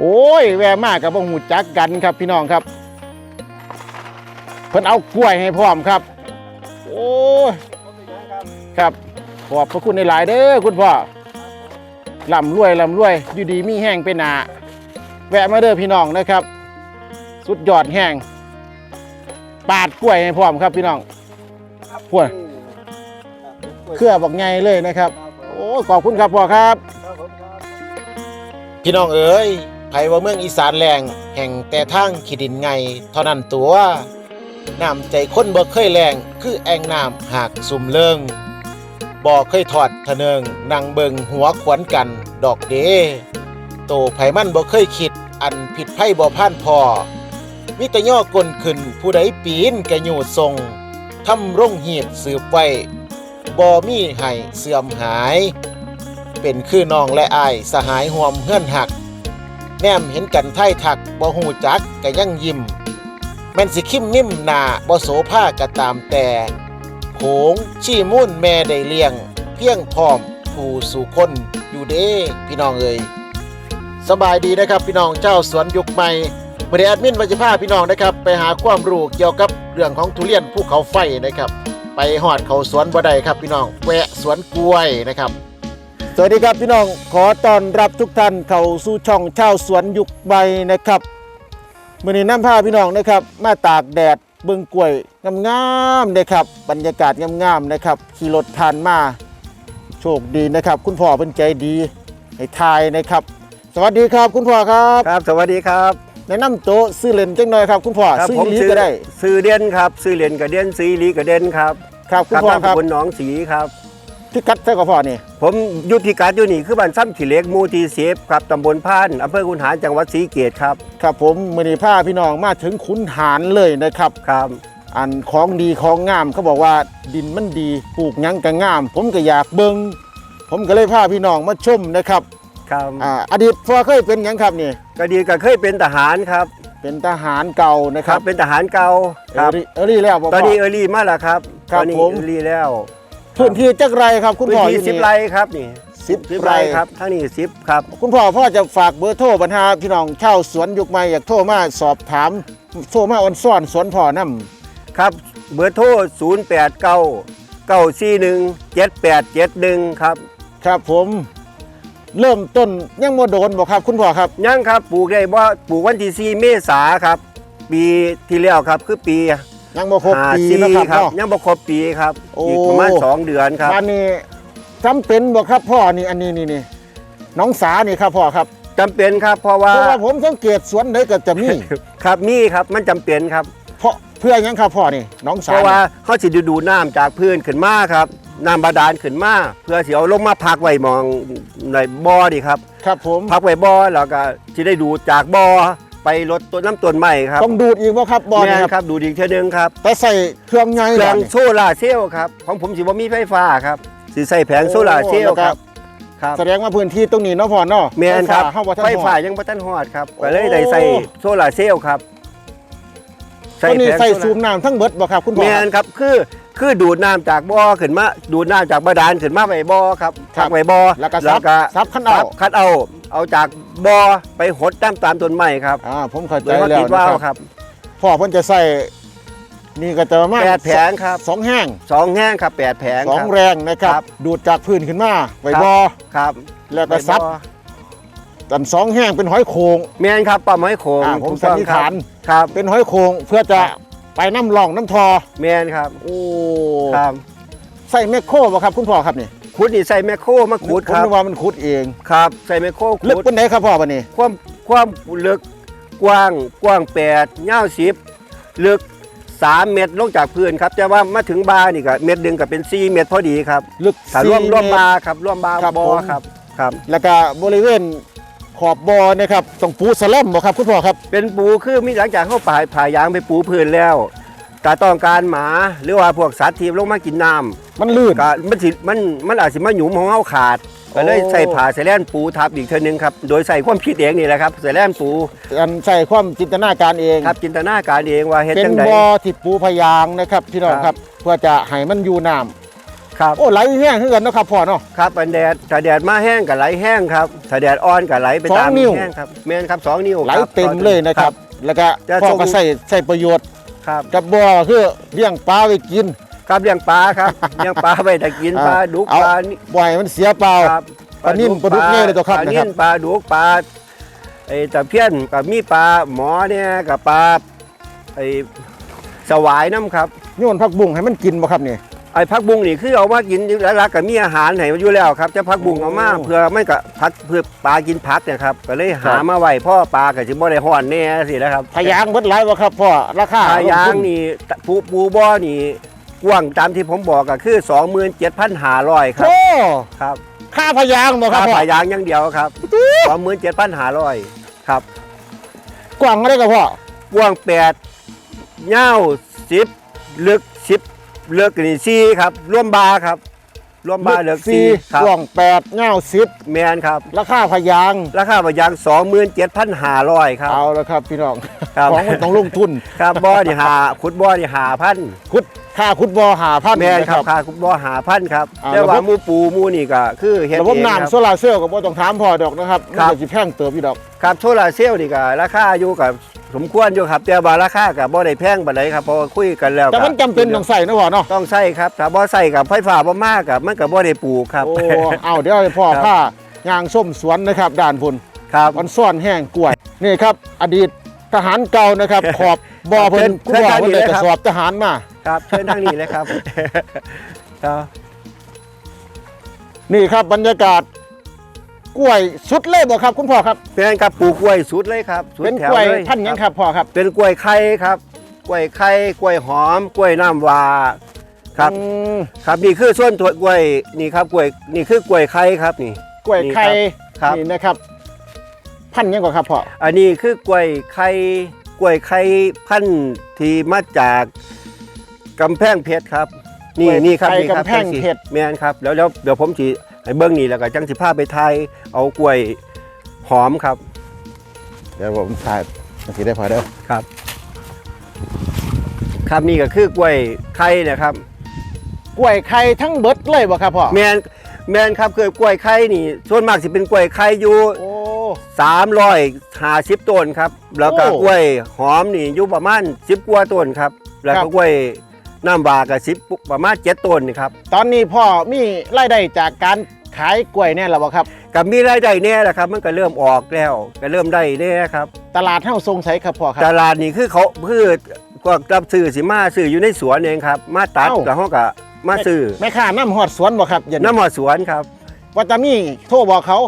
โอ้ยแวะมากกับบ่หูจักกันครับพี่น้องครับ เพิ่นเอากล้วยให้พร้อมครับ โอ้ยครับขอบพระคุณในหลายๆเด้อคุณพ่อลำรวยลำรวย อยู่ดีมีแห้งเป็นหนาแวะมาเด้อพี่น้องนะครับ สุดยอดแห้งปาดกล้วยให้พร้อมครับพี่น้องพวกเครือบอกไงเลยนะครับ โอ้ขอบคุณครับพ่อครับ พี่น้องเอ๋ย ไผว่าเมืองอีสานแรงแห่งแต่ทางขีดินไงเท่านั้นตัวน้ำใจคนบ่เคยแรงคือแองน้ำหากสุ่มเลิงบ่เคยถอดทะเนิงนั่งเบิงหัวขวนกันดอกเดโตไผมันบ่เคยคิดอันผิดไพ่บ่พ่านพอมิตรย่อกลนขึ้นผู้ใดปีนกะอยู่ทรงทำร่งหีดสืบไว้บ่มีให้เสื่อมหาย เป็นคือน้องและอายสหายห่วมเฮื่อนหัก แนมเห็นกันไทยทักบ่หูจักกะยังยิ้มแม่นสิคิมนิ่มหนาบ่โสภากะตามแต่โขงชี้มุ่นแม่ได้เลี้ยง เพียงพร้อมผู้สู่คนอยู่เด้พี่น้องเอ่ยสบายดีนะครับพี่น้องเจ้าสวนยุคใหม่บริแอดมินวัชพาพี่น้องนะครับ ไปหาความรู้เกี่ยวกับเรื่องของทุเรียนภูเขาไฟนะครับ ไปหอดเขาสวนบ่ได้ครับพี่น้องแวะสวนกล้วยนะครับ สวัสดีครับพี่น้องขอต้อนรับทุกท่านเข้าสู่ช่องเช่าวสวนยุคใบนะครับมื่อนี้น้ำผ้าพี่น้องนะครับ มาตากแดดเบิ่งกล้วยงามๆนะครับ บรรยากาศงามๆนะครับ ขี่รถผ่านมาโชคดีนะครับ คุณพ่อเป็นใจดีให้ทายนะครับ สวัสดีครับคุณพ่อครับครับ สวัสดีครับแนะนำโต๊ะซื้อเลนจังหน่อยครับ คุณพ่อครับซื้อผมลีซื้อก็ได้ ซื้อเด่นครับ ซื้อเหรียญกระเด่นซื้อลีกระเด่นครับครับคุณพ่อครับนามสกุลหนองสีครับ ที่กัดใส่กับพ่อนี่ผมอยุทธิกัดอยู่นี่คือบ้านซ้ำขีเหล็กหมูทีเซฟครับตำบลพานอำเภอคุนหารจังหวัดศรีเกตครับครับผมมื่อนี้พาพี่น้องมาถึงขุนหารเลยนะครับ ครับอันของดีของงามเขาบอกว่าดินมันดีปลูกหยังก็งาม ผมก็อยากเบิงผมก็เลยพาพี่น้องมาชมนะครับครับอ่าอดีตพ่อเคยเป็นหยังครับนี่ ก็ดีก็เคยเป็นทหารครับเป็นทหารเก่านะคครัรับบเป็นทหารเก่าเอครับอรี่เออรี่แล้วบ่ตอนนี้พ่เออรี่มาแล้วครับครับตอนนี้ผม เออรี่แล้ว พื้นที่จักไรครับ คุณพื้นพ่อที่อยู่สิบนี่ ไร่ครับนี่สิบสิบไร่ไร่ ครับทั้งนี้สิบครับ คุณพ่อพ่อจะฝากเบอร์โทรปัญหาพี่น้องเช่าวสวนยุคใหม่อยากโทรมาสอบถามโทรมาออนซ่อนสวนพ่อนํครับ เบอร์โทร 0 8 9 9 4 1 7 8 7 1 ครับครับ ผมเริ่มต้นยังโมโดนบอกครับ คุณพ่อครับ ยังครับปลูกได้ว่าปลูกวันที่4เมษาครับ ปีที่แล้วครับคือปี ยังโมครบปี54นะครับครับ เนาะ ยังบ่ครบปีครับโอ้ อีกประมาณ2เดือนครับ บ้านนี้จำเป็นบ่ครับพ่อนี่อันนี้นี่นี่น้องสานี่ครับพ่อครับจำเป็นครับเพราะว่าเพราะว่าผมสังเกตสวนไหนก็จะมี ครับมีครับมันจำเป็นครับ เพราะเพื่อหยังครับพ่อนี่น้องสาเพราะว่าเขาสิดูดน้ำจากพื้นขึ้นมาครับน้ำบาดาลขึ้นมาเพื่อสิเอาลงมาพักไว้หมองในบ่อดีครับ ครับผม พักไว้บ่อแล้วก็สิได้ดูดจากบ่อ ไปลดต้นน้ำต้นใหม่ครับต้องดูดอีกบ่ครับบอลแม่นี่นครับครับดูดอีกเท่านึงครับไปใส่เครื่องไงแผบ่งนี่โซลาร์เซลล์ครับของผมสิบ่มีไฟฟ้าครับสิใส่แผงโซลาร์เซลล์ครับครับแสดงว่าพื้นที่ตรงนี้เนาะพ่อเนาะแม่นครับเฮาบ่ทันไฟฮอดฟ้ายังบ่ทันฮอดครับโอ้ก็เลยได้ใส่โซลาร์เซลล์ครับตอนนี้แผงใส่โซลาร์ซูมน้ำทั้งเบิดบ่ครับคุณพ่อแม่นครับคือ คือดูดน้ำจากบ่อขึ้นมาดูดน้ำจากบาดาลขึ้นมาไว้บ่อครับครับพักไว้บ่อแล้วก็ซับซับขั้นเอาซับคัดเอา เอาจากบ่อไปหดตามตามต้นไม้ครับอ่าผมเข้าใจแล้วก็แล้วติดนะว่าวครับครับ พ่อเพิ่นจะใส่นี่ก็จะประมาณแปดแผงครับ สองแห้งสองแห้งครับแปดแผงสองครับแรงนะครับ ครับดูดจากพื้นขึ้นมาไว้ครับ บ่อครับแล้วก็ซับไว้อตันสองแห้งเป็นหอยโขง แม่นครับปลาไม้โขงอ่าผมถูกต้องสันนิษครับฐานครับ เป็นหอยโขงเพื่อจะ ไปน้ำร่องน้ำทอ แม่นครับโอ้ครับใส่แมคโครบ่ครับคุณพ่อครับนี่ขุดนี่ใส่แมคโครมาขุดผมครับนึกว่ามันขุดเอง ครับ ใส่แมคโครลึกขุดปานไหนครับพ่อบัดนี้ความความลึกกว้างกว้างแปดยาวสิบลึกสามเมตรลงจากพื้นครับ แต่ว่ามาถึงบานี่ก็เม็ดหนึ่งก็เป็นสี่เมตรพอดีครับลึกถ้าร่วมสี่ร่วมเต บาครับร่วมบาครับบอผม ครับครับ แล้วก็บริเวณ ขอบบ่อนะครับต้องปูสแลมบ่ครับคุณพ่อครับ เป็นปูคือมีหลังจากเข้าป่าผ่ายางไปปูพื้นแล้วกาต้องการหมาหรือว่าพวกสัตว์ที่ลงมากินน้ำมันลื่นก็มันสิมันมันอาจสิมาหยุมของเฮาขาดก็เลยโอ้ใส่ผ่าใส่แล่นปูทับอีกเท่านึงครับโดยใส่ความคิดเองนี่แหละครับใส่แล่นปูอันใส่ความจินตนาการเองครับจินตนาการเองว่าเฮ็ดเป็นจังไดบ่อที่ปูพยางนะครับพี่น้องคครัรับบเพื่อจะให้มันอยู่น้ ครับโอ้ไหลแห้งขึ้นกันเนาะครับพ่อเนาะ ครับอันแดดถ้าแดดมาแห้งก็ไหลแห้งครับถ้าแดดอ่อนก็ไหลไปสองตามนิ้ว แห้งครับแม่นครับสองนิ้วไหลครับเต็มเลยนะครับ แล้วก็จะพ่อส่งก็ใส่ใส่ประโยชน์ครับกับบ่อคือเลี้ยงปลาไว้กิน ครับเลี้ยงปลาครับ เลี้ยงปลาไปแต่กินปลาดุกเอาปลานี่บ่อยมันเสียเปล่า ครับปลานิ่มปลาดุกเนี่ยเลยตัวครับปลานะครันิ่บมปลาดุกปลาไอ้ตะเพียนกับมีปลาหมอเนี่ยกับปลาไอ้สวายน้ำครับโยนผักบุ้งให้มันกินบ่ครับนี่ ไอ้พักบุ้งนี่คือเอามากินแล้วรักกับมีอาหารให้มันอยู่แล้วครับจะพักบุ้งเอามาโอ้เพื่อไม่กับพักเพื่อปลากินพักเนี่ยครับก็เลยครัหาบมาไว้พ่อปลากับจิบ่ได้ห่อนแน่สินะครับพะยางเบิดหลายบ่ครับพ่อราคาปลายางลทุนนี่ปูปูบ่อนี่กว้างตามที่ผมบอกก็คือ 27,500 ครับโอ้ครับค่าพะยางบ่ครับค่าพ่อปลายางอย่างเดียวครับ27,500ครับกว้างอะไรกับพ่อกว้าง8ยาว10 ลึก 10ลึกนี่4ครับร่วมบาครับร่วมบาเหลือกสี่4ครับกว้างแปดเงาวสิบแมนครับราคาพะยางราคาปลายาง27,500ครับเอาละครับพี่น้องครับของมันต้องลงทุนครับบ่อนี่หาขุดบ่อนี่หาพันคุดค่าคุดบ่อหาพันแมนครับค่าขุดบ่อหาพันครับอ่าแต่ว่าระบบหมูปูหมูนี่ก็คือเฮ็ดระบบเองคน้ำรับโซลาร์เซลล์ก็บ่ต้องถามพ่อดอกนะครับครัมันบก็สิแพงเติบพี่ดอกครับโซลาร์เซลล์นี่ก็ราคาอยู่กับ สมควรอยู่ครับแต่ว่าราคาก็บ่ได้แพงปานใดครับเพอคุยกันแล้วแต่มันก็จำเป็นต้องใส่นะพ่อเนาะต้องใช้ครับถ้าบ่ใส่กับไฟฟ้าบ่มากกับมันก็บ่ได้ปลูกครับ โอ้เอาเดี๋ยวให้พ่อครับ ผ้ายางส้มสวนนะครับด่านพุ่นครับ มันซ่อนแห้งกล้วยนี่ครับ อดีตทหารเก่านะครับ ขอบบ่อเพิ่นเชิญคุณพ่อเชิญเพิ่นเลยทางนี้เลยกครัระบ สอบทหารมา ครับเชิญทางนี้เลยครับ ครับ นี่ครับบรรยากาศ กล้วยสุดเลยบ่ครับ คุณพ่อครับเป็นครับปลูกกล้วยสุดเลยครับสุดเป็นแถกล้วยเลยพันธุ์หยังครับพ่อครับ เป็นกล้วยไข่ครับกล้วยไข่กล้วยหอมกล้วยน้ำวาครับ อืมครับนี่คือส่วนตัวกล้วยนี่ครับกล้วยนี่คือกล้วยไข่ครับนี่ กล้วยไข่ครับ นี่นะครับ พันธุ์หยังก่อนครับพ่ออันนี้คือกล้วยไข่กล้วยไข่พันธุ์ที่มาจากกำแพงเพชรครับ นี่นี่ครับไข่นี่ครับกำแพงเพชร แม่นครับแล้วแล้วเดี๋ยวผมสิ ให้เบิ้งนี่แล้วก็จังสิพาไปไทยเอากล้วยหอมครับเดี๋ยวผมถ่ายมาสิได้พอเด้อครับ ครับนี่ก็คือกล้วยไข่นะครับ กล้วยไข่ทั้งเบิดเลยบ่ครับพ่อแมนแมนครับคือกล้วยไข่นี่ส่วนมากสิเป็นกล้วยไข่อยู่โอ้350ต้นครับ แล้วก็โอ้กล้วยหอมนี่อยู่ประมาณ10กว่าต้นครับ แล้วครัก็บกล้วย น้ำวาก็10ประมาณ7ต้นนี่ครับตอนนี้พ่อมีรายได้จากการขายกล้วยเนี่ยหรอบ่ครับก็มีรายได้แน่แหละครับ มันก็เริ่มออกแล้วก็เริ่มได้แน่ครับ ตลาดเท่าทรงไสครับพ่อคตรับลาดนี่คือเขาคือก็รับซื้อสิมาซื้ออยู่ในสวนเองครับ มาตัดเอ้าแล้วเขาก็มาซื้อแม่ค้าน้ำหอดสวนบ่ครับอย่าน้ำหอดสวนครับว่าจะมีโทรบอกเขา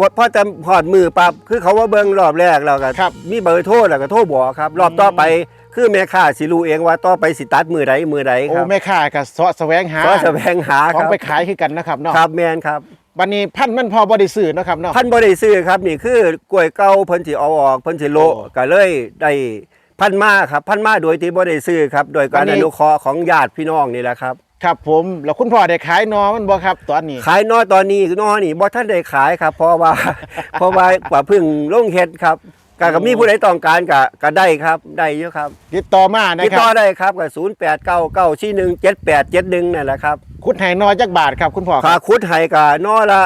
บพอจะหอดมือปั๊บคือเขาว่าเบิ้งรอบแรกเราก็ครับมีเบอร์โทรแล้วก็โทรบอกครับ รอบต่อไปคือแม่ค้าสิรู้เองว่าต่อไปสิตัดมือใดมือใดโอ้ครับแม่ค้าก็เสาะแสวงหาก็แสวงหาขคองรับไปขายคือกันนะครับเนาะครับแมนครับวันนี้พันธุ์มันพอบ่ได้ซื้อเนาะครับเนาะพันบ่ได้ซื้อครับนี่คือกล้วยเก่าเพิ่นสิเอาออกเพิ่นสิโละโอ้ก็เลยได้พันมาครับพันมาโดยที่บ่ได้ซื้อครับ โดยการวันนี้อนุเคราะห์ของญาติพี่น้องนี่แหละครับ ครับผมแล้วคุณพ่อได้ขายนอมันบ่ครับตอนนี้ ขายนอตอนนี้นอนี่บ่ท่านได้ขายครับ เพราะว่า เพราะว่ากว่าเพึ่งลงเฮ็ดครับก็ก็มีผู้ใดต้องการก็ก็ได้ครับได้อยู่ครับ ติดต่อมานะติดครัต่อบได้ครับกับ0899417871นั่นแหละครับคุณให้นอจักบาทครับคุณพ่อคค่ารับคุดให้ก็นอละ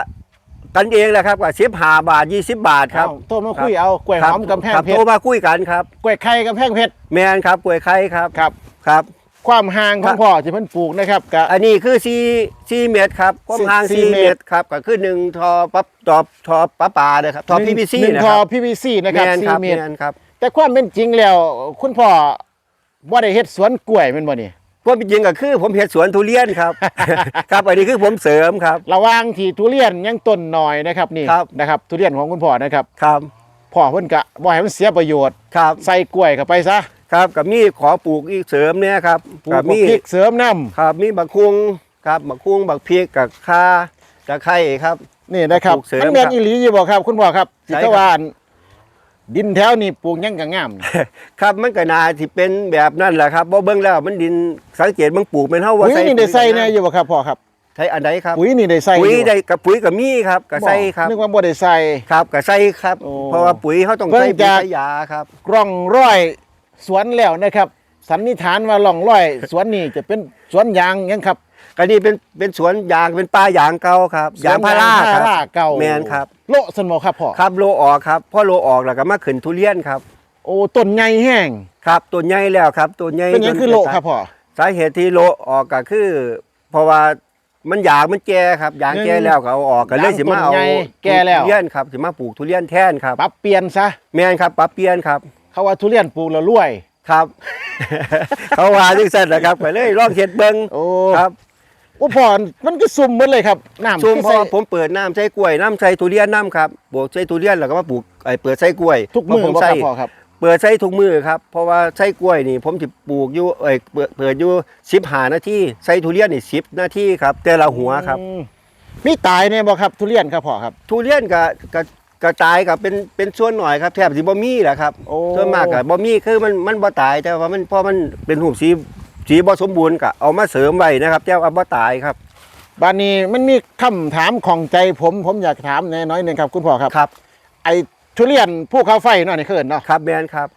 กันเองแหละครับก็15บาท20บาทครับ เอ้าโทรมาคุยเอากล้วยหอมกำแพงครับเพโทชรรมาคุยกันครับ กล้วยไข่กำแพงเพชรแมนครับกล้วยไข่ครับครับ ครับ ความห่างขครัองบ พ่อที่เพิ่นปลูกนะครับก็อันนี้คือ4 4เมตรครับความห่างสี่4เมเมตรตรครับก็คือ1ทอปั๊บทอทอปะปาเด้อครับทอหนึ่ง PVC หนึ่งนะทคอ รับ PVC นะแมครับนสี่ครับเมแมตรนครับ แต่ความเป็นจริงแล้ว คุณพ่อบ่ได้เฮ็ดสวนกล้วยแม่นบ่นี่ว่าจริงก็คือผมเฮ็ดสวนทุเรียนครับ ครับอันนี้คือผมเสริมครับ ระหว่างที่ทุเรียนยังต้นน้อยนะครับนี่ครับ นะครับทุเรียนของคุณพ่อนะครับครับพ่อเพิ่นก็บ่ให้มันเสียประโยชน์ ครับใส่กล้วยเข้าไปซะ ครับกับมีขอปลูกอีกเสริมเนี่ยครับปลูกกับบักมีพริกเสริมน้ำครับมีบักคุงครับบักคุงบักพริกกับข่าตะไคร้ครับนี่นะครับปลูกเสริมมันแม่นครับอีหลีอยู่บ่ครับ คุณพ่อครับใช่จิครับตวานดินแถวนี้ปลูกหยังก็งามครับมันก็น่าที่เป็นแบบนั้นแหละครับบ่เบิ่งแล้วมันดินสังเกตมันปลูกเป็นเฮาว่าปุ๋ยใส่นี่ได้ใส่แน่อยู่บ่ครับพ่อครับใช้อันใดครับปุ๋ยนี่ได้ใส่ปุ๋ยอยู่ได้กับปุ๋ยกับมีครับกับใส่ครับนึกว่าบ่ได้ใส่ ครับกับใส่ครับ โอ้เพราะว่าปุ๋ยเขาต้องเพิ่งใส่ปุ๋ยจะ ใส่ยาครับ กร่องร้อย สวนแล้วนะครับสันนิษฐานว่าร่องร้อย สวนนี่จะเป็นสวนยางหยังครับ ก็นี่เป็นเป็นสวนยางเป็นป่ายางเก่าครับยางพาราสวนครับพาราเก่าแมนครับโลสนบ่ครับพ่อครับโลออกครับพอโลออกแล้วก็มาขึ้นทุเรียนครับ โอ้ต้นใหญ่แห้งครับตัวใหญ่แล้วครับตัวใหญ่เป็นหยังจคือโลครับพ่อสาเหตุที่โลออกก็คือ เพราะว่ามันยางมันแก่ครับยางแก่หนึ่งแล้วก็เอาออกก็เลยสิมาเอายางต้นใหญ่แก่แล้วทุเรียนครับสิมาปลูกทุเรียนแทนครับปรับเปลี่ยนซะแมนครับปรับเปลี่ยนครับ เขาว่าทุเรียนปลูกแล้วรวย ครับ เขาว่าจังซั่นนะครับก็เลยลองเฮ็ดเบิ่งโอ้ครับโอ้พ่อมันก็ซุ่มหมดเลยครับน้ำซุมคือพอใส่ผมเปิดน้ำใส่กล้วยน้ำใส่ทุเรียนน้ำครับปลูกใส่ทุเรียนแล้วก็มาปลูกไอ้เปิดใส่กล้วยทุกมือผมบ่คใส่รับพ่อครับเปิดใส่ทุกมือครับเพราะว่าใส่กล้วยนี่ ผมสิปลูกอยู่เอ้ยเปิดเปิดอยู่15นาทีใส่ทุเรียนนี่10นาทีครับ แต่ละหัวครับอืมมีตายเนี่ยบ่ครับทุเรียนครับพ่อครับ ทุเรียนก็ก็กระจายกับเป็นเป็นส่วนหน่อยครับแทบสิบ่มีแหละครับโอ้ส่วนมากก็บ่มีคือมันมันบ่ตายแต่ว่ามันพอมันเป็นหูปสีสีบ่สมบูรณ์ก็เอามาเสริมไว้นะครับแต่ว่าบ่ตายครับบานนี้มันมีคำถามของใจผม ผมอยากถามแหน่น้อยหนึงครับ คุณพ่อครับ ครับไอ้ทุเรียนภูเขาไฟเนาะนี่เขินเนาะครับแมนครับ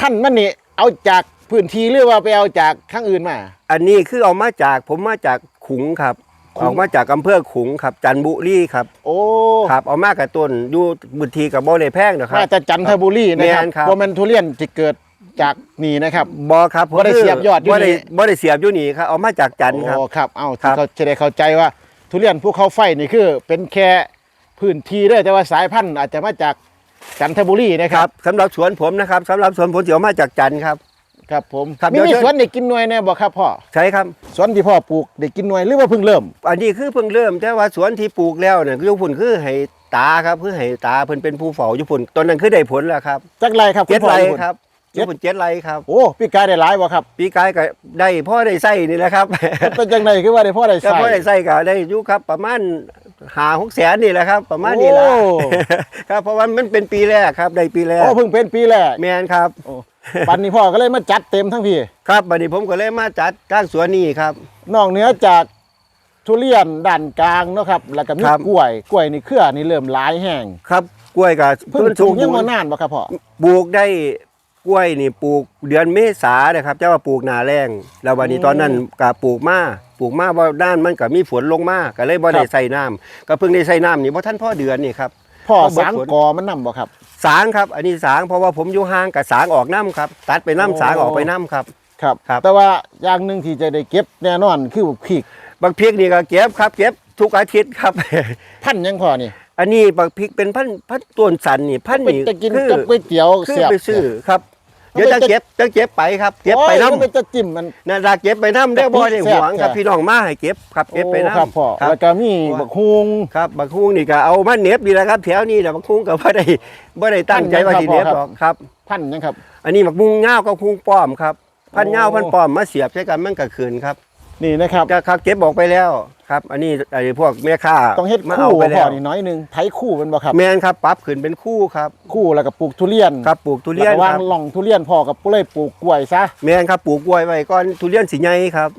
ท่านมันนี่เอาจากพื้นที่หรือว่าไปเอาจากข้างอื่นมา อันนี้คือเอามาจากผมมาจากขุงครับขุง ออกมาจากอำเภอขุงครับ จันทบุรีครับโอ้ครับเอามากับต้นอยู่บุตรีกับบ่ได้แพงนะครัมาบจากจันทบุรีนะครับแม่นครับว่ามันทุเรียนที่เกิดจากนี่นะครับ บ่ครับบ่ได้เสียบยอดอยู่บ่ได้นี่บ่ได้เสียบอยู่นี่ครับเอามาจากจันทร์ครับ โอ้ครับเอาครัที่บ เขาจะได้เข้าใจว่า ทุเรียนภูเขาไฟนี่คือ เป็นแค่พื้นที่เด้อแต่ว่าสายพันธุ์อาจจะมาจากจันทบุรีนะคครัรับบสำหรับสวนผมนะครับสำหรับสวนผมสิเอามาจากจันทร์ครับ ครับผมครับมีเดี๋ยวมีเชิญ สวนได้กินหน่วยแน่บ่ครับพ่อใช่ครับ สวนที่พ่อปลูกได้กินหน่วยหรือว่าเพิ่งเริ่ม อันนี้คือเพิ่งเริ่มแต่ว่าสวนที่ปลูกแล้วเนี่ยอยู่พุ่นคือให้ตาครับคือให้ตาเพิ่นเป็นผู้เฝ้าอยู่พุ่นตอนนั้นคือได้ผลแล้วครับจักไรครับเจ็ดคุณพ่ไรออยู่ครับอยู่พุ่นเจ็ดไรครับ โอ้พี่กายได้หลายบ่ครับปีกายก็ได้พ่อได้ใส่นี่แหละครับเป็นจังไดคือว่าได้พ่อได้ก็ใส่ พ่อได้ใส่ก็ได้อยู่ครับ ประมาณหาหกแสนนี่แหละครับ ประมาณนี้ละ โอ้ ครับเพราะว่ามันเป็นปีแรกครับได้ปีแรกโอ้เพิ่งเป็นปีแรกแมนครับ โอ้ ปันนี้พ่อก็เลยมาจัดเต็มทั้งพี่ครับบัดนี้ผมก็เลยมาจัดการสวนนี่ครับ นอกเหนือจากทุเรียนด้านกลางเนาะครับ แล้วก็มีครับ กล้วย กล้วยนี่เครือนี่เริ่มหลายแห้งครับกล้วยกับเพิ่งปลูกยังบ่นานบ่ครับพ่อปลูกได้กล้วยนี่ปลูกเดือนเมษาเลยครับเจ้าว่าปลูกหนาแรงแล้ววันนี้อืมตอนนั้นก็ปลูกมาปลูกมาว่าด้านมันก็มีฝนลงมาก็เลยบ่คได้รับใส่น้ำก็เพิ่งได้ใส่น้ำนี่เพราะท่านพ่อเดือนนี่ครับพ่อเอาเบิดสางผลกอมันนํบ่ครับ สางครับ อันนี้สางเพราะว่าผมอยู่ห่างกับสางออกน้ำครับ ตัดไปโอ้น้ำสางออกไปน้ำครับ ครับ ครับ แต่ว่าอย่างหนึ่งที่จะได้เก็บแน่นอนคือพริกบางพริกนี่ก็เก็บครับ เก็บทุกอาทิตย์ครับ พันธุ์ยังพ่อนี่ อันนี้บางพริกเป็นพันธุ์พันธุ์ต้นสันนี่พันธุ์เป็นนี่จะกินคือกับก๋วยเตี๋ยวคือเสียบ ไปซื้อครับ เอาเดี๋ยวไปจะจะเก็บจะเก็บไปครับเก็บไปโอ้ยน้มันจะจิ้มมันำนาดาเก็บไปน้ำได้บ่ได้แซ่หบวงครับแซ่บพี่น้องมาให้เก็บครับเก็บไปโอ้น้ำครับพ่อครับแล้วก็มีบักฮุงครับบางคุ้งนี่ก็เอามาเหน็บดีแล้วครับแถวนี้แต่บางคุ้งก็บ่ได้บ่ได้ตั้งใจว่าสิเหน็บหรอกครับ พันธุ์ยังครับ อันนี้บักมุงเงากับคุ้งป้อมครับพันโอ้เงาพันป้อมมาเสียบใช้กันมันก็คืนครับ นี่นะครับจะครับเก็บออกไปแล้วครับ อันนี้ไอ้พวกแม่ค้าต้องเฮ็ดมาคู่เอาไปบ่แล้พ่อวนี่น้อยหนึงไถคู่เป็นบ่ครับ แมนครับปรับขึ้นเป็นคู่ครับคู่แล้วก็ปลูกทุเรียนครับปลูกทุเรียนแล้วก็วาคงรับหล่องทุเรียนพ่อกับก็เลยปลูกกล้วยซะแมนครับปลูกกล้วยไว้ก่อนทุเรียนสีใหญ่ครับ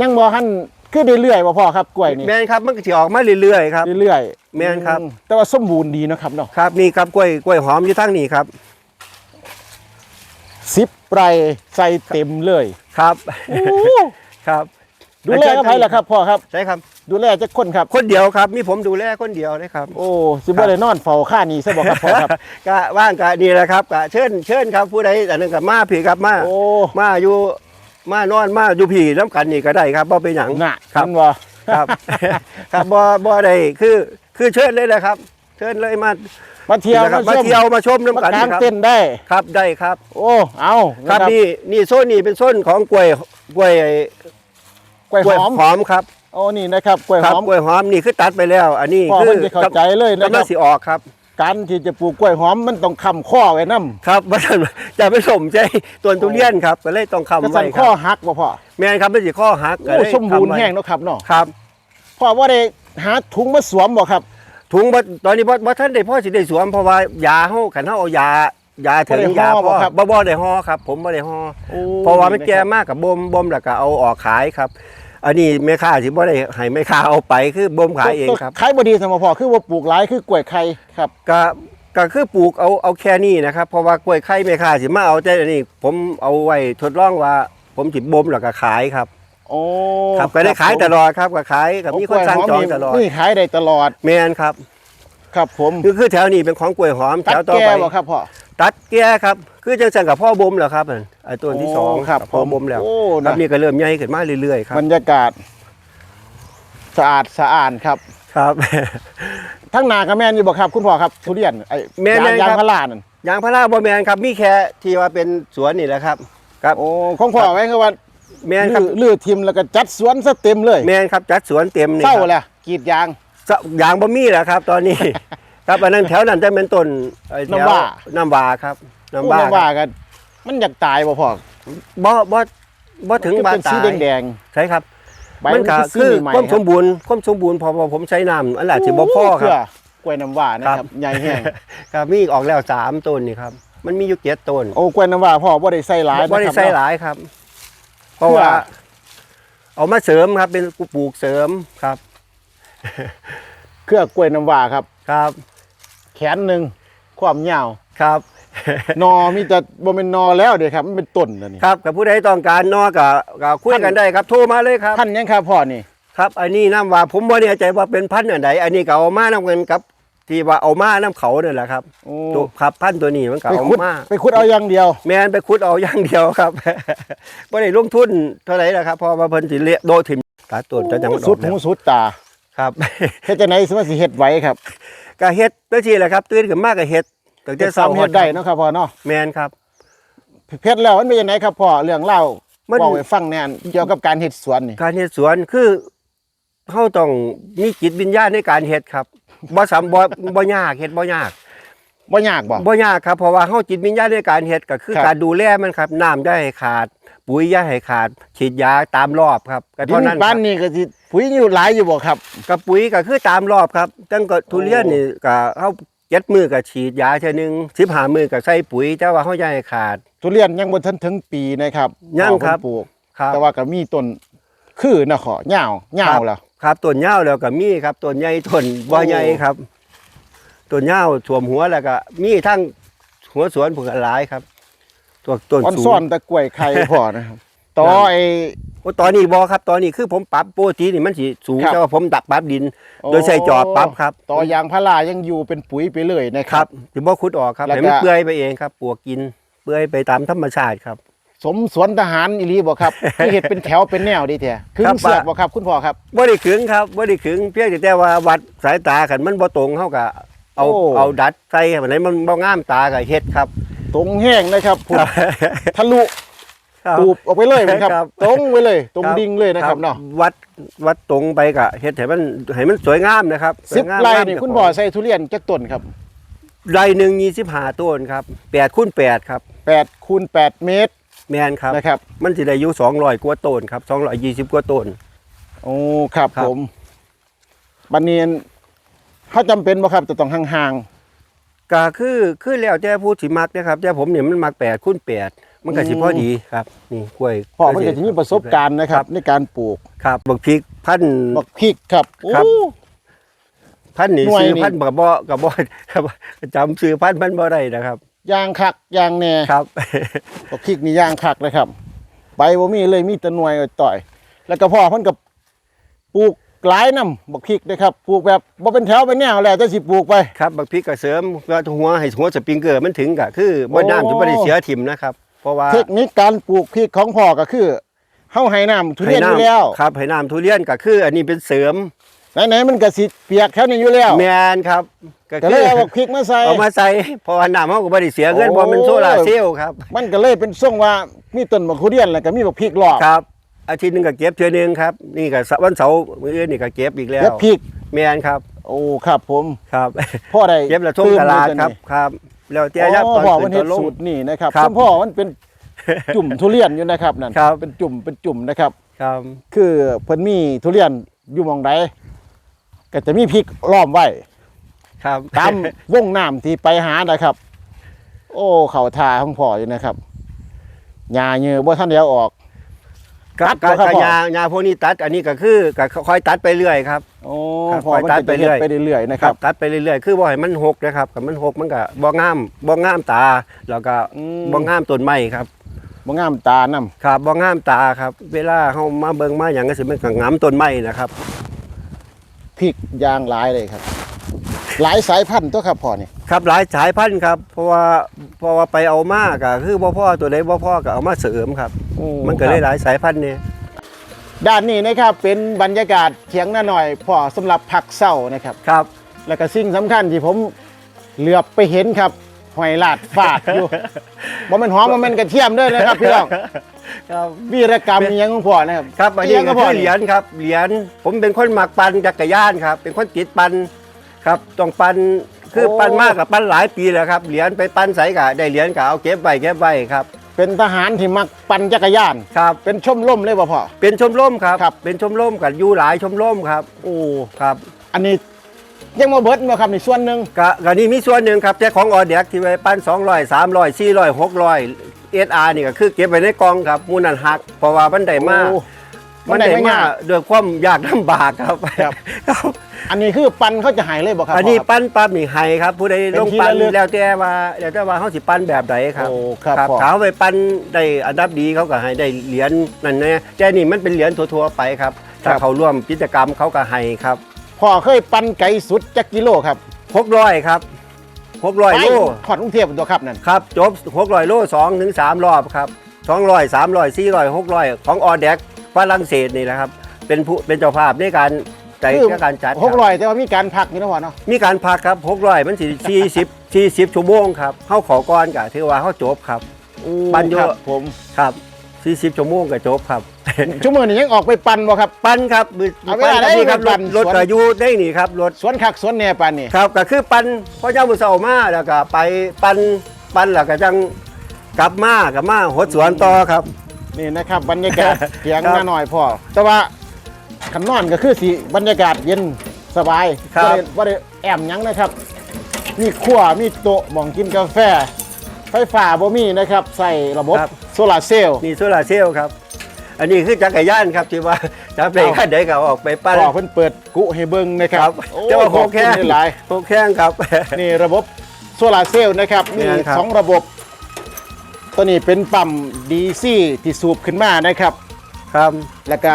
ยังบ่ทันคือได้เรื่อยบ่พ่อครับกล้วยนี่แมนครับมันก็สิออกมาเรื่อยๆครับ เรื่อยๆแม่นครับ อืแต่ว่าสมบูรณ์ดีเนาะครับเนาะครับนี่ครับกล้วยกล้วยหอมอยู่ทั้งนี้ครับ สิบ ไรใส่เต็มเลยครับโอ้ครับ ดูแลกับไผล่ะครับพ่อครับ ใช่ครับ ดูแลจักคนครับ คนเดียวครับ มีผมดูแลคนเดียวเลยครับ โอ้สิบ่ได้นอนเฝ้าค่านี้ซะบ่ครับพ่อครับก็ว่างก็ดีแหละครับก็เชิญเชิญครับผู้ใดอันนั้นก็มาพี่ครับมาโอ้มาอยู่มานอนมาอยู่พี่น้ำกันนี่ก็ได้ครับบ่เป็นหยังน่ะครับมันบ่ครับ ครับบ่บ่ได้คือคือเชิญเลยแหละครับ เชิญเลยมา มาเที่ยวครับมามาชมเที่ยวมาชมมาน้ำกันกางครับเต้นท์ได้ ครับได้ครับ โอ้เอาครับนะนี่นี่โซนนี่เป็นโซนของกล้วยกล้วยกล้วยหอมหอมครับโอ้นี่นะครับกล้วยคหรับอม กล้วยหอมนี่คือตัดไปแล้ว อันนี้พ่อคืมันสิเข้าใจเลยนะกำคลัรังบสิออกครับ การที่จะปลูกกล้วยหอมมันต้องค้ำข้อไว้นํครับว่าท่านจะไปสมใจต้นทุเรียนครับก็เลยต้องกระคำสัไว้นคข้อรับหักบ่พ่อแม่นครับไม่สิข้อหักก็โอ้เลยสมบูรณ์ทำไว้แห้งเนาะครับเนาะครับพ่อว่าได้หาถุงมาสวมบ่ครับ ถุงบ่ตอนนี้บ่บ่ท่านได้พ่อสิได้สวมเพราะว่ายาเฮาคันเฮาเอายายาถึงบ่ได้ยาห่อพ่อบ่ครับ บ่บ่ได้ห่อครับ ผมบ่ได้ห่อ โอ้เพราะว่ามันแก่มากกับบ่มบ่มแล้วก็เอาออกขายครับ อันนี้แม่ค้าสิบ่ได้ให้แม่ค้าเอาไปคือบ่มขายเองครับ ขายบ่ดีสมพอคือว่าปลูกหลายคือกล้วยไข่ครับ ก็ก็คือปลูกเอาเอาแค่นี้นะครับ เพราะว่ากล้วยไข่แม่ค้าสิมาเอาแต่อันนี้ผมเอาไว้ทดลองว่า ผมสิบ่มแล้วก็ขายครับ โอ้ครับก็ได้ขายตลอดครับก็ขายกับมีคนสั่งจองตลอดนี่ขายได้ตลอดแมนครับ ครับผมคือคือแถวนี้เป็นของกล้วยหอมแถตัดวต่อแก้ไปบ่ครับพ่อตัดแก่ครับคือจังสันกับพ่อบ่มแล้วครับนั่นไอ้ตัวที่สองโครับกับพ่อบ่มแล้วโอ้ครันะบนี่ก็เริ่มใหญ่ขึ้นมาเรื่อยๆครับบรรยากาศสะอาดสะอาดครับครับทั้งนากระแมนอยู่บ่ครับ คุณพ่อครับทุเรียนไอ้แม่นยางเลยยางครับพารานั่นยางพาราบ่แมนครับมีแค่ที่ว่าเป็นสวนนี่แหละครับ ครับโอ้ของพ่อไว้คือว่า แมนครับลื้อลื้อทิมแล้วก็จัดสวนซะเต็มเลยแมนครับจัดสวนเต็มนี่เศร้าครับแหละกรีดยางสะยางบ่มีแล้วครับ ตอนนี้ ครับอันนั้นแถวนั้นจะเป็นต้นไอ้แถวน้ำว่า น้ำวาครับน้ำพูดว่าแล้วว่ากันมันอยากตายบ่พ่อบ่บ่บ่ถึงมันบาเป็นตาสียแดงใช่ครับ ๆใบมันก็สีคือใหม่ความๆสมบูรณ์ความสมบูรณ์พอผมใช้น้ำอันแหละสิบ่พอคเพื่รับอกล้วยน้ำว้านะคครัรับ บใหญ่แห้งครับมีออกแล้วสามต้นนี่ครับ มันมีอยู่เจ็ดต้นโอ้กล้วยน้ำว้าพ่อบ่ได้ใส่หลายบ่ได้นะครับใส่หลายครับ เพราะว่า เอามาเสริมครับ เป็นปลูกเสริมครับ เครือกล้วยน้ำว้าครับ ครับ แขนหนึ่งความยาวครับนอมีแต่บ่เป็นนอแล้วเดี๋ยวครับมันเป็นต้นแล้วนี่ครับกับผู้ใดต้องการนอกับกับคุยกันได้ครับ โทรมาเลยครับพันยังครับพ่อนี่ครับ อันนี้น้ำว่าผมบ่แน่ใจว่าเป็นพันธุ์อันใดอันนี้ก็เอามาน้ำเงินครับ ที่ว่าเอามาน้ำเขาเนี่ยแหละครับโอ้ตัวครับพันธุ์ตัวนี้มันก็ไปเอาขุดมา ไปขุดเอาอย่างเดียว แมนไปขุดเอาอย่างเดียวครับ บ่ได้ลงทุนเท่าไหร่ล่ะครับเพอมาเพิ่นสิเละโดดถิ่มตาต้นจะจังมันอสุอดกแล้หูวสุดตาครับ เฮ็ดจังได๋สิมาสิเฮ็ดไหว้ครับก็เฮ็ดจังซี่แหละครับ ตื่นขึ้นมาก็เฮ็ดตั้งแต่เฮ็ดเช้าซ้ำเฮ็ดได้เนาะครับพ่อเนาะแมนครับ เฮ็ดแล้วมันเป็นยังไงครับพ่อเรื่องเล่ามัน บอกให้ฟังแน่นเกี่ยวกับการเฮ็ดสวนนี่การเฮ็ดสวนคือเฮาต้องมีจิตวิญญาณในการเฮ็ดครับ บ่สำบ่บ่ยากเฮ็ดบ่ยากบ่ยากบ่บ่ยากครับเพราะว่าเฮาจิตวิญญาณในการเฮ็ดก็คือครับการดูแลมันครับน้ำอย่าให้ขาด ปุ๋ยอย่าให้ขาด ฉีดยาตามรอบครับก็ดิเท่านนั้นคบ้ารันบนี่ก็สิปุ๋ยอยู่หลายอยู่บ่ครับกับปุ๋ยก็คือตามรอบครับตั้งก็ทุเรียนนี่ก็เฮาเจ็ดมือก็ฉีดยาเทื่อนึง15มือก็ใส่ปุ๋ยแต่ว่าเฮาอย่าให้ขาด ทุเรียนยังบ่ทันถึงปีนะครับยังครับพ่อเพิ่นปลูกครับแต่ว่าก็มีต้นคือนะขอยาวยาวแล้ว ครับต้นยาวแล้วก็มีครับต้นใหญ่ต้นบ่ใหญ่ครับต้นยาวท่วมหัวแล้วก็มีทั้งหัวสวนผลหลายครับ ตัวต้นอ่อนสูซ่อนงตะกล้วยไข่พ่อนะครับต่อไอ้โอ้ตอนนี้บ่ครับตอนนี้คือผมปรับโปรตีนี่มันสิสูงครับแต่ว่าผมดักปรับดิน โดยใช้จอบปรับครับต่อยางพารายังอยู่เป็นปุ๋ยไปเลยนะคครัรับบสิบ่ขุดออกครับแล้วก็ให้มันเปื่อยไปเองครับปลวกกินเปื่อยไปตามธรรมชาติครับ สมสวนทหารอีหลีบ่ครับที่เฮ็ดเป็นแถวเป็นแนวดีแท้คึงครับเสือกบ่ครับ คุณพ่อครับบ่ได้ขึงครับบ่ได้ขึงเพียงแต่แต่ว่าวัดสายตาคันมันบ่ตรงเฮาก็เอาโอ้เอาดัดใส่ให้มันไหนมันบ่งามตาก็เฮ็ดครับ ตรงแห้งนะครับผมทะลุครับตูบออกไปเลยนะครับครับ ตรงไปเลย ตรงดิ่งเลยนะครับเนาะวัดวัดตรงไปก็เฮ็ดให้มันให้มันสวยงามนะครับสิบวยงามไร่งามนี่เจ้าคุณของพ่อใส่ทุเรียนจักต้นครับไร่หนึ่งยี่สิบห้าต้นครับแปดคูณแปดครับ8คูณ8เมตร แมนครับ นะครับมันจะได้อายุสองร้อยกว่าต้นครับสองร้อยยี่สิบกว่าต้น โอ้ครับครับ ผมบัดนี้เขาจำเป็นบ่ครับจะต้องห่าง ก็คือคือแล้วแต่ผู้สิมักนะครับแต่ผมเนี่ยมันมักแปดคูณแปดมันก็สิพอดีครับ นี่กล้วยๆพ่อมันก็จะมีประสบการณ์นะครับ ในการปลูกครับบักพริกพันธุ์บักพริกครับโอ้ ครับ พันธุ์นี่หน่วยซื้อนี่ พันธุ์กับบ่กับบ่ครับจำซื้อพันธุ์มันบ่ได้นะครับ ยางคักยางแหน่ครับ บักพริกนี่ยางคักนะครับใบบ่มีเลยมีแต่หน่วยต่อย แล้วก็พ่อเพิ่นก็ปลูกหลายน้ำบักพริกนะครับปลูกแบบบ่เป็นแถวเป็นแนวแล้วแต่สิปลูกไป ครับบักพริกก็เสริมว่าหัวให้หัวสปริงเกอร์มันถึงก็คือบ่โอ้น้ำจะบ่ได้เสียถิ่มนะครับ เพราะว่าเทคนิคการปลูกพริกของพ่อก็คือเฮาให้น้ำทุเรียนอยู่แล้วครับให้น้ำทุเรียนก็คือ อันนี้เป็นเสริมไหนๆมันก็สิเปียกแถวนี้อยู่แล้วแมนครับ ก็ก็คืเลอยเอาบักพริกมาใส่ เอามาใส่เพราะว่าน้ำเขาก็บ่ได้เสียเงินโอ้เพราะมันโซลาร์เซลล์ครับ มันก็เลยเป็นทรงว่ามีต้นบักทุเรียนแล้วก็มีบักพริกรอบครับ อาทิตย์หนึงก็เก็บเทื่อนึงครับ นี่ก็วันเสาร์มื้ออื่นนี่ก็เก็บอีกแล้วเก็บพริก แมนครับโอ้ครับผมครับ พ่อได้เก็บแล้วท่งตลาดครับครับแล้วแต่ยับอ๋ตออนพ่อขึ้มันนตเฮ็อดนลง สูตรนี่นะครับครับซึ่งพ่อมันเป็นจุ่มทุเรียนอยู่นะครับนั่นครับ เป็นจุ่มเป็นจุ่มนะครับ ครับคือเพิ่นมีทุเรียนอยู่หมองใดก็จะมีพริกล้อมไว้ ครับตามวงน้ำที่ไปหานะครับ โอ้เข่าทาของพ่ออยู่นะครับหญ้าเยอะบ่ทันเดียวออกครับตัดก็บ่ครับพ่อยายาพวกนี้ตัด อันนี้ก็คือก็ค่อยตัดไปเรื่อยครับ โอ้ครับพ่อมันปล่อยตัดก็จะเฮ็ดไปไปเรื่อยเรื่อยๆนะครับตัดไปเรื่อยๆคือบ่ให้มันหกนะครับกับมันหกมันก็บ่งามบ่งามตา แล้วก็อืมบ่งามต้นไม้ครับบ่งามตานํครับบ่งามตาครับ เวลาเฮามาเบิ่งมาหยังก็สิมันก็งามต้นไม้นะครับพริกยางหลายเลยครับ หลายสายพันธุ์ตัวครับพ่อนี่ครับหลายสายพันธุ์ครับ เพราะว่าเพราะว่าไปเอามาก็คือบ่พ่อตัวใดบ่พ่อก็เอามาเสริมครับ โอ้มันก็เลยหลายสายพันธุ์เนี่ย ด้านนี้นะครับเป็นบรรยากาศเถียงนาหน่อยพ่อสำหรับผักเศร้านะครับ ครับ แล้วก็สิ่งสำคัญที่ผมเหลือบไปเห็นครับหอยลาดฟาดอยู่ บ่แม่นหอมบ่แม่นกระเทียมเด้อนะครับพี่น้องครับวีรกรรมอิหยังของพ่อนะครับครับอันอินี้หยังก็พ่คือเหรียญครับ เหรียญ ผมเป็นคนมักปั่นจักรยานครับ เป็นคนติดปั่น ครับต้องปั่นคือปั่นมากกับปั่นหลายปีแล้วครับเหรียญไปปั่นใส่กะได้เหรียญกะเอาเก็บไว้เก็บไว้ครับเป็นทหารที่มักปั่นจักรยาน ครับ เป็นชมรมเลยบ่พ่อ เป็นชมรมครับ ครับ เป็นชมรมกับอยู่หลายชมรมครับโอ้ครับอันนี้ยังมาเบิดบ่ครับในส่วนหนึ่งกะกะนี่มีส่วนหนึ่งครับแต่ของออเด็กที่ไว้ปั้น200 300 400 600 SR นี่ก็คือเก็บไว้ในกองครับหมูนันหักเพราะว่ามันได้มาโอ้ มันได้มาด้วยความยากลำบากครับครับครับอันนี้คือปั่นเขาจะหายเลยบ่ครับ อันนี้พ่ครับปั้นปั๊บนี่ให้ครับ ผู้ใดเป็นลงที่ปั้นระลึกแล้วแต่ว่าแล้วแต่ว่าเฮาสิปั้นแบบใดครับโอ้ครับพ่อถ้าเอาไปปั้นได้อันดับดีเขาก็ให้ได้เหรียญนั่นแน่แต่นี่มันเป็นเหรียญทั่วๆไปครับถ้าเขาร่วมกิจกรรมเขาก็ให้ครับพ่อเคยปั่นไกลสุดจักกิโลครับ600ครับ600โลขอดกรุงเทพตัวครับนั่นครับจบ600โล2ถึง3รอบครับ200 300 400 600ของออเด็ก ฝรั่งเศสนี่แหละครับ เป็นผู้เป็นเจ้าภาพในการใจคือในการจัดคหกรับร้อยแต่ว่ามีการพักอยู่นะพ่อเนาะมีการพักครับ600มันสิ40 40ชั่วโมงครับเฮาขอก่อนกะถือว่าเฮาจบครับ ปั่นอยู่ ครับผมครับ40ชั่วโมงก็จบครับ ชั่วโมงนี้ยังออกไปปั่นบ่ครับ ปั้นครับมือเอาเวปั้นลาครับนี่ครับได้รปั่ถนรถสวนก็อยู่ได้นี่ครับรถ สวนคักสวนแหน่ปั่นนี่ครับก็คือปั้นพอเจ้ามือเสามาแล้วก็ไปปั้นปั้นแล้วก็จังกลับมากลับมาหดสวนต่อครับ นี่นะครับบรรยากาศเถียงครับหน้าหน่อยพ่อแต่ว่าขันนอนก็คือสีบรรยากาศเย็นสบายครับ ได้ว่าได้แอมหยังนะครับ มีขั้วมีโต๊ะหมองกินกาแฟ ไฟฟ้าบ่มีนะครับ ใส่ระบบโซลาร์เซลล์ นี่โซลาร์เซลล์ครับ อันนี้คือจักรยานครับที่ว่าจะไปเอา ขั้นใดก็ออกไปปั้นพ่อเพิ่นเปิดกุให้เบิ่งนะคครัรับบโอ้เจ้าว่าขโคอบแข้คุงณหลายโคแข้งครับนี่ระบบโซลาร์เซลล์นะครับ มีนี่ครับ สองระบบ ตัวนี้เป็นปั๊มดีซีที่สูบขึ้นมานะครับ ครับ แล้วก็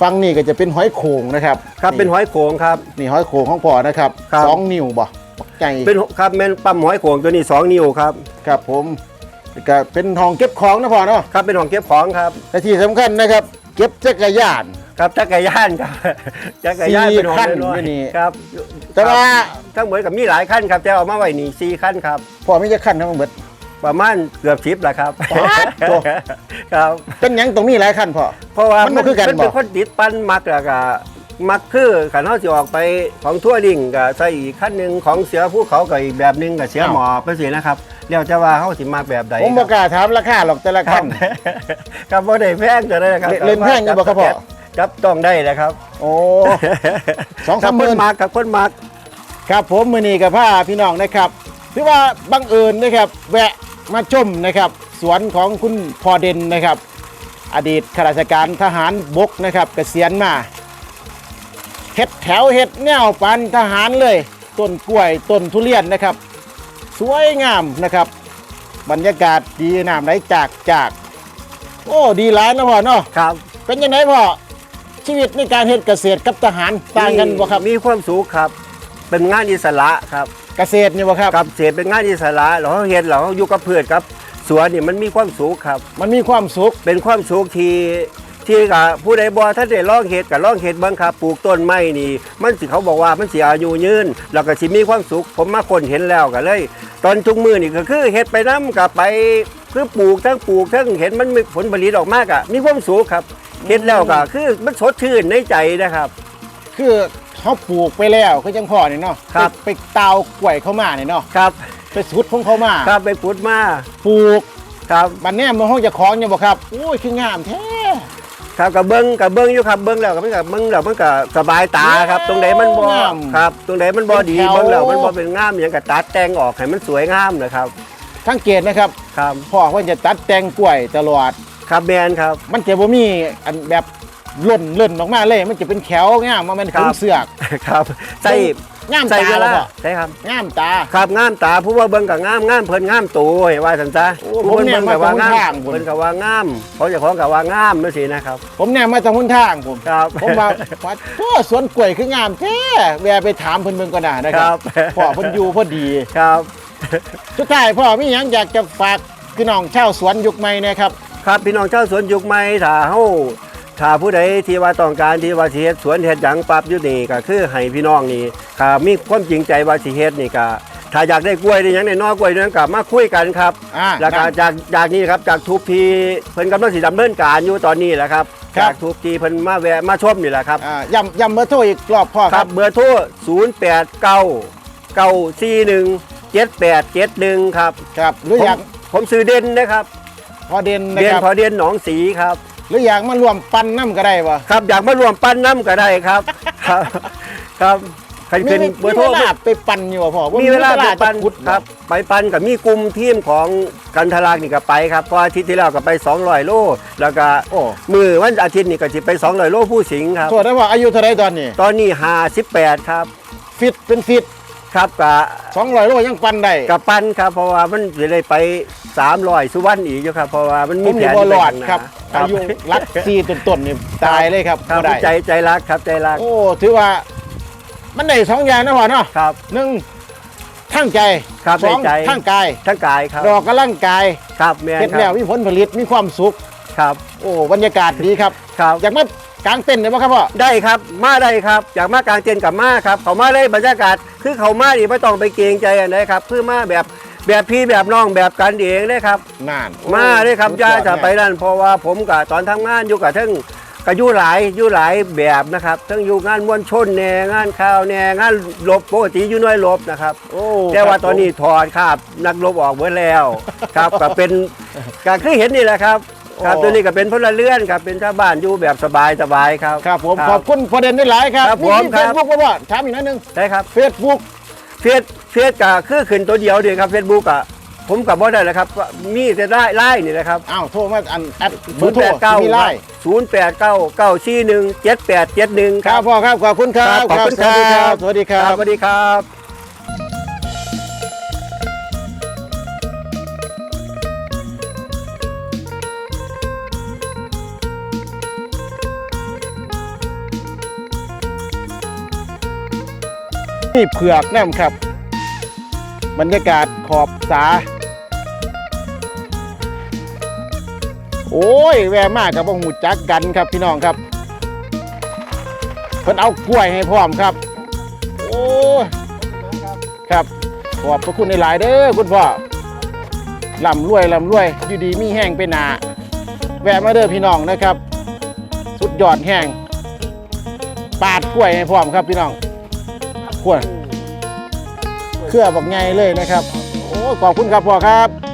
ฟังนี่ก็จะเป็นหอยโขงนะครับครับเป็นหอยโขงครับ นี่หอยโขงของพ่อนะครับครับ สองนิ้วบ่ใหญ่เป็นครับแม่นปั๊มหอยโขงตัวนี้ 2 นิ้วครับ ครับผมแล้วก็เป็นห้องเก็บของนะพ่อเนาะครับเป็นของเก็บของครับ และที่สำคัญนะครับ เก็บจักรยาน ครับจักรยานครับจักรยานสี่เป็นของขั้นน้อยอยู่นี่ๆครับแต่ว่าทั้งหมดกับมีหลายขั้นครับแต่เอามาไว้นี่สี่ขั้นครับพ่อไม่จะขั้นทั้งหมด ประมาณเกือบชิปแหละครับป๊าดโถ่ ครับ เป็นหยังตรงนี้หลายขั้นพ่อ เพราะว่ามันบ่คือกันมันเป็นบ่คนติดปั้นมักแล้วก็มักคือขันเขาสิออกไปของทั่วลิงก็ใส่อีกขั้นหนึ่งของเสือภูเขาก็อีกแบบหนึงกับเสือหมอบไปสินะครับเรียกจะว่าเขาสิมักแบบใดผมบ่กล้าถามราคาหรอกแต่ละครัขั้บนครับบ่ได้แพงจะได้นะครับเล่นแพงอยู่บ่ครับพ่อจับต้องได้นะครับโอ้ สองสามหคมื่นนมักกับคนมัก ครับผมมือนี้กับผ้าพี่น้องนะครับถือว่าบังเอิญนะครับ แวะ มาชมนะครับ สวนของคุณพอเด่นนะครับ อดีตข้าราชการทหารบกนะครับเกษียณมาเห็ดแถวเห็ดแนวปันทหารเลยต้นกล้วยต้นทุเรียนนะครับ สวยงามนะครับ บรรยากาศดีน้ำไหลจากจาก โอ้ดีหลายนะพ่อเนาะครับเป็นยังไงพ่อชีวิตในการเฮ็ดเกษตรกับทหารต่างกันบ่ครับ มีความสุขครับ เป็นงานอิสระครับเกษตรเนี่ยบ่ครับ กับเศษเป็นงานอิสระเราเฮ็ดเราอยู่กับเพื่อนครับ สวนนี่มันมีความสุขครับ มันมีความสุข เป็นความสุขที่ที่กับผู้ใดบ่ถ้าได้ลองเฮ็ดกับลองเฮ็ดเบิ่งครับปลูกต้นไม้นี่ มันสิเขาบอกว่ามันสิอายุยืนแล้วก็สิมีความสุข ผมมาคนเห็นแล้วก็เลย ตอนจุงมือนี่ก็คือเฮ็ดไปน้ำกับไปคือปลูกทั้งปลูกทั้งเห็นมันมีผลผลิตออกมากอะมีความสุขครับเฮ็ดแล้วก็คือมันสดชื่นในใจนะครับ คือ เขาปลูกไปแล้วก็จังพ่อนี่เนาะครับ ไปไปเตากล้วยเข้ามานี่เนาะครับไปสุดของเขามาครับไปพุดมาปลูกครับบัดแนี้มันห้องจะของเนี่ยบ่ครับโอ้ยคืองามแท้ ครับกับเบิ้งกับเบิ้งอยู่ครับเบิ้งแล้วก็มันกับเบิ้งแล้วมันก็สบายตาครับ ตรงไหนมันบ่งามครับ ตรงไหนมันบ่ดีเป็นแถว เบิ้งแล้วมันบ่เป็นงามอย่างกับตัดแต่งออกให้มันสวยงามนะครับสังเกตนะครับครับพ่อว่าจะตัดแต่งกล้วยตลอด ครับแมนครับ มันจะบ่มีอันแบบ ล่นเล่นออกมาเลย มันจะเป็นแขวงามมันเป็นครัขบนเสือกครับใส่งามใส่ตาเวลาบ่พ่อใช่ครับงามตาครับงามตาผู้ว่าเบิ่งกับงามงามเพิ่นงามตัวให้ว่าซั่นซะโอ้ผู้เพิ่นผมเนี่ยเบิ่งกับว่างามมาตรงข้างผมเพิ่นก็ว่างามเขาเจะของกับว่างามจังซี่นะครับ ผมเนี่ยมาจากหุ้นทางผมครับผมมาว่าโอ้สวนกล้วยคืองามแท้แวะไปถามเพิ่นเบิ่งก่อนนะนะคครัรับบพ่อเพิ่นอยู่พอดีครับสุดท้ายพ่อมีหยังอยากจะฝากพี่น้องชาวสวนยุคใหม่นะครับครับพี่น้องชาวสวนยุคใหม่ถ้าเฮา ถ้าผู้ใดที่ว่าต้องการที่ว่าสิเฮ็ดสวนเฮ็ดหยังปรับอยู่นี่ก็คือให้พี่น้องนี่ถ้ามีความจริงใจว่าสิเฮ็ดนี่ก็ถ้าอยากได้กล้วยได้หยังได้น้อยกล้วยนั้นก็มาคุยกันครับอ่าแล้วก็นั่นจากจากนี้ครับจากทุกทีเพิ่นกำลังสิดำเนินการอยู่ตอนนี้แหละครับครับ จากทุกทีเพิ่นมาแวะมาชมนี่แหละครับ อ่าย้ำย้ำเบอร์โทรอีกรอบพ่อคครัรับบเบอร์โทร 0 8 9 9 4 1 7 8 7 1 ครับครับหรืออยากผมผมซื้อเด่นนะครับ พอเด่นนะเด่นครับพอเด่นหนองสีครับ หรืออยากมารวมปันน้ำก็ได้บ่ ครับอยากมารวมปั้นน้ำก็ได้ครับ ครับ ครับใครเป็นมีเบอร์โทรมีเวลาไปปั่นอยู่บ่พ่อมีเวลาไปปั้นจะขุดครับ ไปปั้นกับมีกลุ่มทีมของกันทลากนี่ก็ไปครับเพราะอาทิตย์ที่แล้วก็ไป 200 โล แล้วก็โอ้มือวันอาทิตย์นี่ก็จะไป 200 โลผู้สิงห์ครับ โทษได้ว่าอายุเท่าไรตอนนี้ ตอนนี้58ครับ ฟิตเป็นฟิต ครับกับ200โลยังปั่นได้กับปั้นครับ เพราะว่ามันจะได้ไป300สุวรรณอีกอยู่ครับเพราะว่ามันผมีมแผนี่นบ่ที่รไปอดข้างหน้าครับอายุรักซีต้นๆนี่ตายเลยครับครับบ่ได้ใจใจรักครับใจรักโอ้ถือว่า มันได้สองอย่างนะพ่อเนาะครับ หนึ่งทั้งใจครับสองได้ใจ ทั้งกายทั้งกายครับดอกกำลังกายครับแม่นเฮ็ดคแล้รัวบมีผลผลิตมีความสุข ครับโอ้บรรยากาศดีครับ ครับอยากมา กางเต็นท์ได้บ่ครับพ่อได้ครับมาได้ครับอยากมากลางเต็นท์กับมาครับ เขามาเลยบรรยากาศคือเขามาดีไม่ต้องไปเกรงใจอันไหนครับคือมาแบบแบบพี่แบบน้องแบบกันเองเลยครับ นานมาเลยครับสุย่าดจะแน่ไปนั่นเพราะว่าผมกับตอนทำงานอยู่กับทั้งก็อยู่หลายอยู่หลายแบบนะครับทั้งอยู่งานมวลชนแหน่งานข่าวแหน่งานลบปกติอยู่หน้อยลบนะครับโอ้แต่ว่าครับตอนนี้ถอดครับนักลบออกหมดแล้ว ครับก็เป็นก็คือเห็นนี่แหละครับ ครับโอ้ตัวนี้ก็เป็นพลเรือนครับเป็นชาวบ้านอยู่แบบสบายสบายครับ ครับผมขอบคุณประเด็นได้หลายครับครับผมมีครัเฟบซบุ๊กบ่พ่อถามอีกนิดนึงได้ครับเฟซบุ๊กเฟซเฟซก็คือขึ้นตัวเดียวเดียวครับเฟซบุ๊กอะผมกับบ่ได้แล้วครับมีแต่ได้ไล่นี่นะครับอ้าวโทรมาอันแอดเบศูอนย์ร์โทรแปดเก้ามีไลน์ศูนย์แปดเก้าเก้าสี่หนึ่งเจ็ดแปดเจ็ดหนึ่งคครัรับบพ่อครับขอบคุณครับขอบคุณสวัสดีครับสวัสดีครับสวัสดีครับ นี่เผือกน้ำครับ บรรยากาศขอบสา โอ้ย แวมากกับพวกหูจักกันครับพี่น้องครับเพิ่นเอากล้วยให้พร้อมครับ โอ้ยครับ ขอบพระคุณในหลายเด้อคุณพ่อลำรวยลำรวย อยู่ดีมีแห้งไปหนาแวะมาเด้อพี่น้องนะครับ สุดยอดแห้งปาดกล้วยให้พร้อมครับพี่น้อง กล้วยเครือบอกไงเลยนะครับ โอ้ขอบคุณครับพ่อครับ